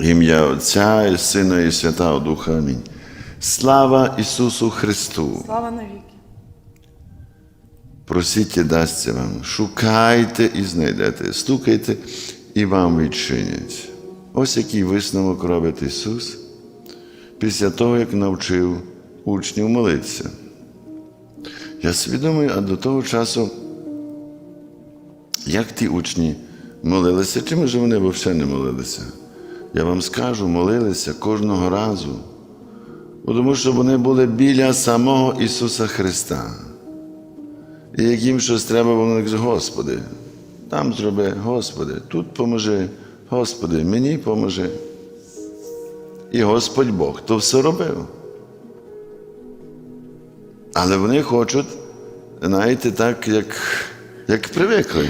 Ім'я Отця і Сина і Святого Духа. Амінь. Слава Ісусу Христу! Слава навіки. Просіть і дасться вам, шукайте і знайдете, стукайте і вам відчинять. Ось який висновок робить Ісус після того, як навчив учнів молитися. Я думаю, а до того часу, як ті учні молилися, чи може вони взагалі не молилися? Я вам скажу, молилися кожного разу, тому що вони були біля самого Ісуса Христа. І як їм щось треба, вони кажуть, Господи, там зроби, Господи, тут поможи, Господи, мені поможи. І Господь Бог то все робив. Але вони хочуть, знаєте, так, як, як привикли.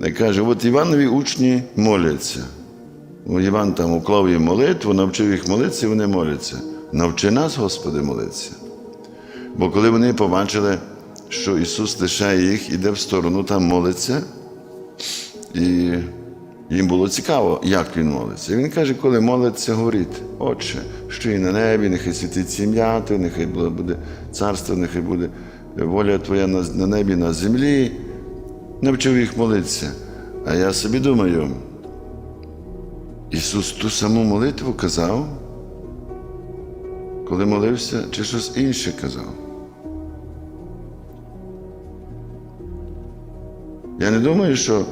Я каже, от Іванові учні моляться. Іван там уклав їм молитву, навчив їх молитися, і вони моляться. Навчи нас, Господи, молитися. Бо коли вони побачили, що Ісус лишає їх, іде в сторону, там молиться, і їм було цікаво, як Він молиться. І Він каже, коли молиться, говорить, Отче, що і на небі, нехай святиться ім'я Твоє, нехай буде царство, нехай буде воля Твоя на небі, на землі. Навчив їх молитися. А я собі думаю, Ісус ту саму молитву казав, коли молився, чи щось інше казав. Я не думаю, що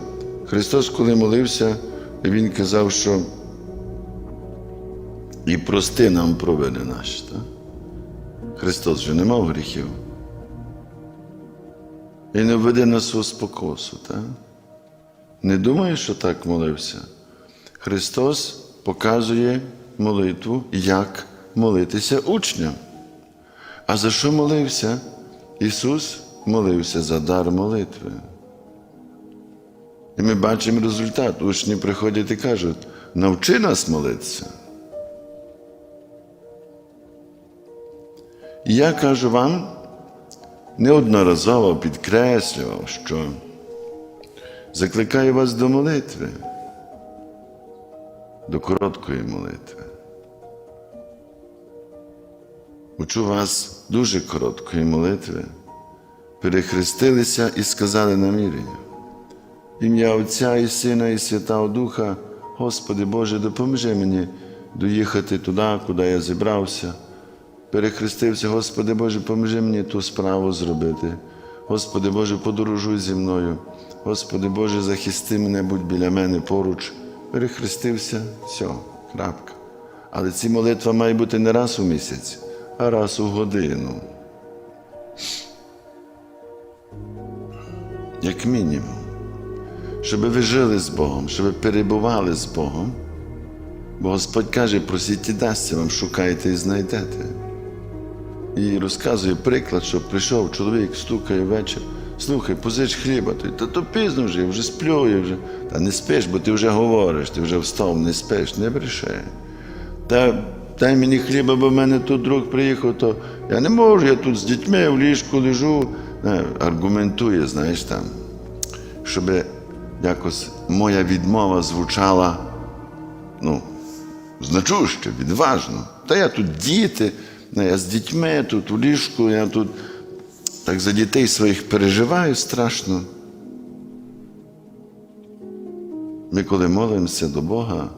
Христос, коли молився, Він казав, що і прости нам провини наші. Так? Христос вже не мав гріхів. І не введи нас у спокусу. Так? Не думаю, що так молився. Христос показує молитву, як молитися учням. А за що молився? Ісус молився за дар молитви. І ми бачимо результат. Учні приходять і кажуть, навчи нас молитися. І я кажу вам, неодноразово підкреслював, що закликаю вас до молитви, до короткої молитви. Учу вас дуже короткої молитви, перехрестилися і сказали намірення. Ім'я Отця і Сина, і Святого Духа, Господи Боже, допоможи мені доїхати туди, куди я зібрався. Перехрестився, Господи Боже, поможи мені ту справу зробити. Господи Боже, подорожуй зі мною. Господи Боже, захисти мене, будь біля мене поруч. Перехрестився, все, крапка. Але ці молитва має бути не раз у місяць, а раз у годину. Як мінімум щоб ви жили з Богом, щоб ви перебували з Богом. Бо Господь каже, просіть і дасться вам, шукайте і знайдете. І розказує приклад, що прийшов чоловік, стукає вечір, слухай, позич хліба, той, та то пізно вже, я вже сплю, я вже. Та не спиш, бо ти вже говориш, ти вже встав, не спиш, не бреши. Та дай мені хліба, бо в мене тут друг приїхав, то я не можу, я тут з дітьми в ліжку лежу. Аргументує, знаєш там, щоб якось моя відмова звучала ну, значуще, відважно. Та я тут діти, ну, я з дітьми тут у ліжку, я тут так за дітей своїх переживаю страшно. Ми, коли молимося до Бога,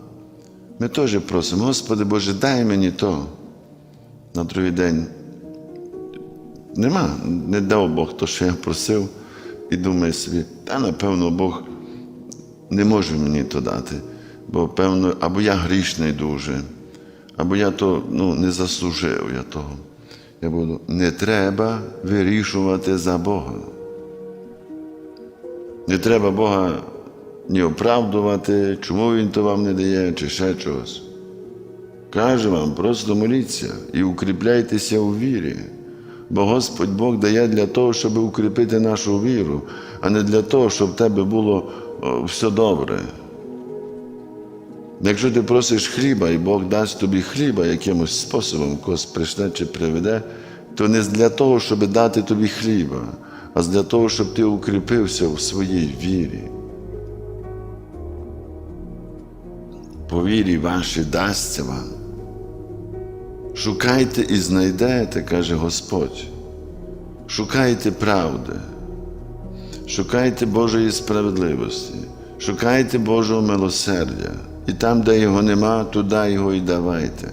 ми теж просимо, Господи Боже, дай мені то. На другий день нема, не дав Бог то, що я просив, і думаю собі, та напевно Бог не може мені то дати, бо певно, або я грішний дуже, або я то ну, не заслужив я того. Я буду, не треба вирішувати за Бога. Не треба Бога ні оправдувати, чому Він то вам не дає, чи ще чогось. Каже вам, просто моліться і укріпляйтеся у вірі. Бо Господь Бог дає для того, щоб укріпити нашу віру, а не для того, щоб в тебе було все добре. Якщо ти просиш хліба, і Бог дасть тобі хліба якимось способом, когось прийшне чи приведе, то не для того, щоб дати тобі хліба, а для того, щоб ти укріпився в своїй вірі. по вірі вашій дасться вам. Шукайте і знайдете, каже Господь. Шукайте правди, шукайте Божої справедливості, шукайте Божого милосердя. І там, де його нема, туди його і давайте.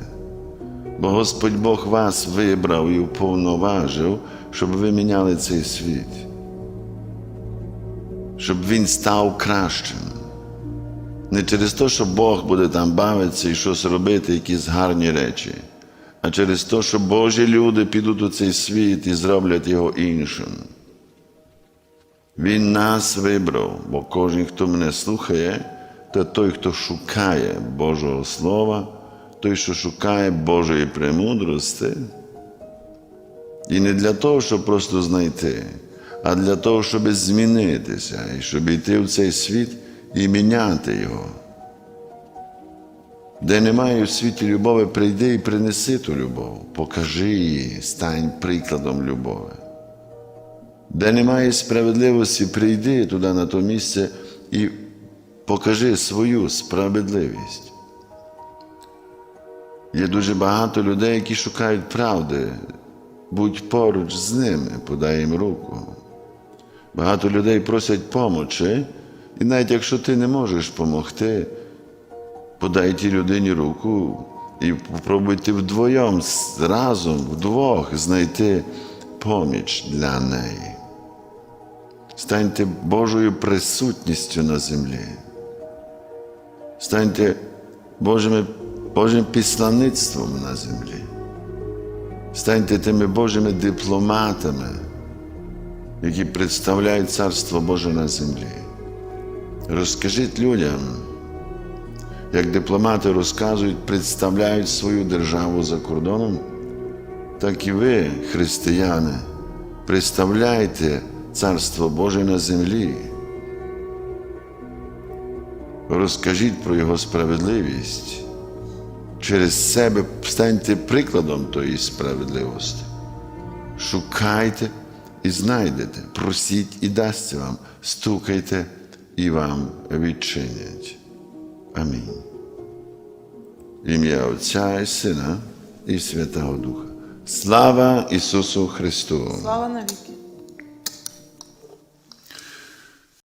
Бо Господь Бог вас вибрав і уповноважив, щоб ви міняли цей світ, щоб він став кращим. Не через те, що Бог буде там бавитися і щось робити, якісь гарні речі, а через те, що Божі люди підуть у цей світ і зроблять його іншим. Він нас вибрав, бо кожен, хто мене слухає, то той, хто шукає Божого Слова, той, що шукає Божої премудрості. І не для того, щоб просто знайти, а для того, щоб змінитися, і щоб йти в цей світ і міняти його. Де немає в світі любові, прийди і принеси ту любов, покажи її, стань прикладом любові. Де немає справедливості, прийди туди на то місце і покажи свою справедливість. Є дуже багато людей, які шукають правди. Будь поруч з ними, подай їм руку. Багато людей просять помочі, і навіть якщо ти не можеш допомогти, подай тій людині руку і попробуйте вдвоєм, разом, вдвох знайти поміч для неї. Станьте Божою присутністю на землі. Станьте Божими, Божим післаництвом на землі. Станьте тими Божими дипломатами, які представляють Царство Боже на землі. Розкажіть людям, як дипломати розказують, представляють свою державу за кордоном, так і ви, християни, представляйте Царство Боже на землі. Розкажіть про Його справедливість. Через себе станьте прикладом тої справедливості. Шукайте і знайдете, просіть і дасться вам, стукайте і вам відчинять. Амінь. Ім'я Отця і Сина і Святого Духа. Слава Ісусу Христу! Слава навіки.